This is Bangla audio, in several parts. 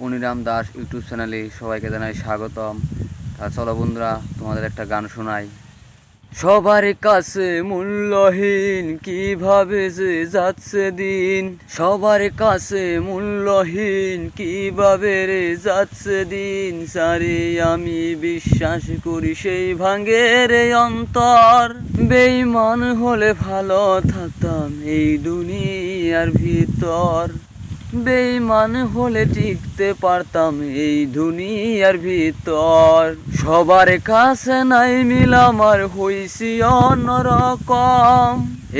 পনিরাম দাস ইউটিউব চ্যানেলে সবাইকে জানাই স্বাগতম। তা চলো বন্ধুরা, তোমাদের একটা গান শোনাই। সবার কাছে মূল্যহীন, কীভাবে যে যাচ্ছে দিন? সবার কাছে মূল্যহীন, কীভাবে রে যাচ্ছে দিন? সারে আমি বিশ্বাস করি, সেই ভাঙ্গে রে অন্তর। বেইমান হলে ভালো থাকতাম এই দুনিয়ার ভিতর। বেইমান হলে টিকতে পারতাম এই দুনিয়ার ভিতর। সবার কাছে নাই মিল আমার, হইছি অন্যরকম।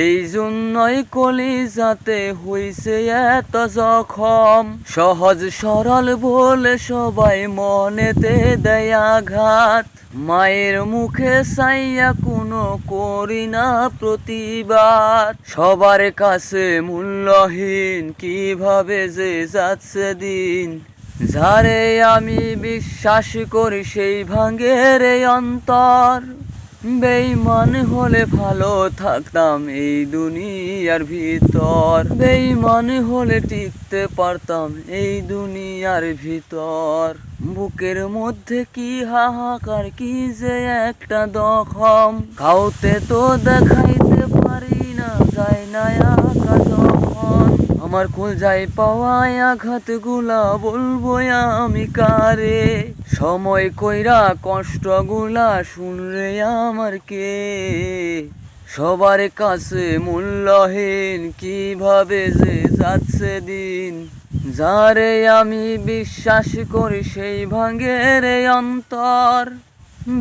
এই জন্যই কলি যাতে হইছে এত জখম। সহজ সরল বলে সবাই মনেতে দেয় আঘাত মায়ের মুখে সাইয়া কোনো করি না প্রতিবাদ। সবার কাছে মূল্যহীন, কীভাবে যে যাচ্ছে দিন। যারে আমি বিশ্বাস করি সেই ভাঙ্গের অন্তর। বেইমান হলে ভালো থাকতাম এই দুনিয়ার ভিতর। বেইমান হলে টিকতে পারতাম এই দুনিয়ার ভিতর। বুকের মধ্যে কি হাহাকার, কি যে একটা দখম। কাউতে তো দেখাইতে পারি না, যায় না যখন আমার যাই পাওয়ায় আঘাতগুলা বলব আমি কারে? সময় কইরা কষ্টগুলা শুনরে আমার কে? সবার কাছে মূল্যহীন কীভাবে যে যাচ্ছে দিন? যারে আমি বিশ্বাস করি সেই ভাঙ্গের অন্তর।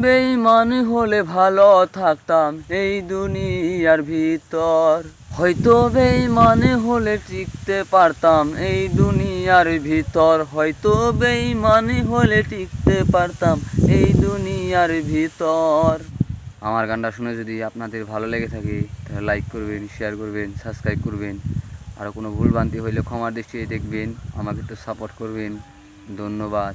বেইমান হলে ভালো থাকতাম এই দুনিয়ার ভিতর। হয়তো বেইমান হলে টিকতে পারতাম, এই দুনিয়ার ভিতর। হয়তো বেইমান হলে টিকতে পারতাম, এই দুনিয়ার ভিতর। আমার গানটা শুনে যদি আপনাদের ভালো লেগে থাকে, তাহলে লাইক করবেন শেয়ার করবেন সাবস্ক্রাইব করবেন। আর কোনো ভুলভ্রান্তি হইলে ক্ষমার দৃষ্টিতে দেখবেন, আমাকে একটু সাপোর্ট করবেন। ধন্যবাদ।